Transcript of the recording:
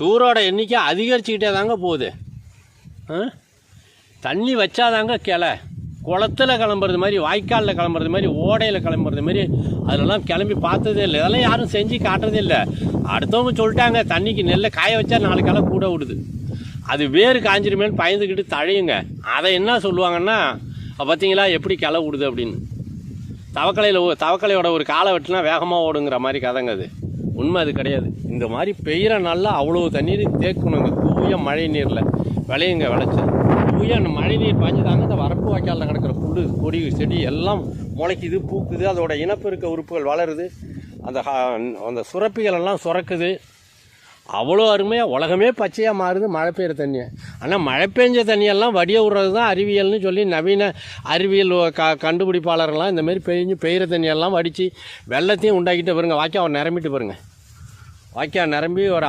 தூரோட எண்ணிக்கை அதிகரிச்சுக்கிட்டே தாங்க போகுது தண்ணி வச்சாதாங்க கிளை. குளத்துல கிளம்புறது மாதிரி வாய்க்காலில் கிளம்புறது மாதிரி ஓடையில் கிளம்புறது மாதிரி அதிலெல்லாம் கிளம்பி பார்த்ததே இல்லை. இதெல்லாம் யாரும் செஞ்சு காட்டுறதே இல்லை. அடுத்தவங்க சொல்லிட்டாங்க தண்ணிக்கு நெல்லை காய வச்சா நாலு கிளை கூட விடுது. அது வேறு காஞ்சிருமேன்னு பயந்துக்கிட்டு தழையுங்க. அதை என்ன சொல்லுவாங்கன்னா பார்த்தீங்களா எப்படி கிளை விடுது அப்படின்னு? தவக்கலையில் தவக்கலையோட ஒரு காலை வெட்டினா வேகமாக ஓடுங்கிற மாதிரி கதைங்க அது. உண்மை அது கிடையாது. இந்த மாதிரி பெய்கிற நாளில் அவ்வளோ தண்ணீர் தேக்கணுங்க தூய மழை நீரில். விளையுங்க விளைச்சல். தூய அந்த மழை நீர் பாய்ஞ்சதாங்க அந்த வரப்பு வாய்க்காலில் கிடக்கிற புல் கொடி செடி எல்லாம் முளைக்குது பூக்குது. அதோட இனப்பெருக்க உறுப்புகள் வளருது. அந்த அந்த சுரப்பிகள் எல்லாம் சுரக்குது. அவ்வளோ அருமையாக உலகமே பச்சையாக மாறுது மழை பெய்கிற தண்ணியை. ஆனால் மழை பெஞ்ச தண்ணியெல்லாம் வடிய விடுறது தான் அறிவியல்னு சொல்லி நவீன அறிவியல் க கண்டுபிடிப்பாளர்கள்லாம் இந்தமாரி பெஞ்சு பெய்ஞ்சு பெய்கிற தண்ணியெல்லாம் வடித்து வெள்ளத்தையும் உண்டாக்கிட்டு பாருங்க. வாய்க்காவை நிரம்பிட்டு பாருங்க. வாய்க்கால் நிரம்பி ஒரு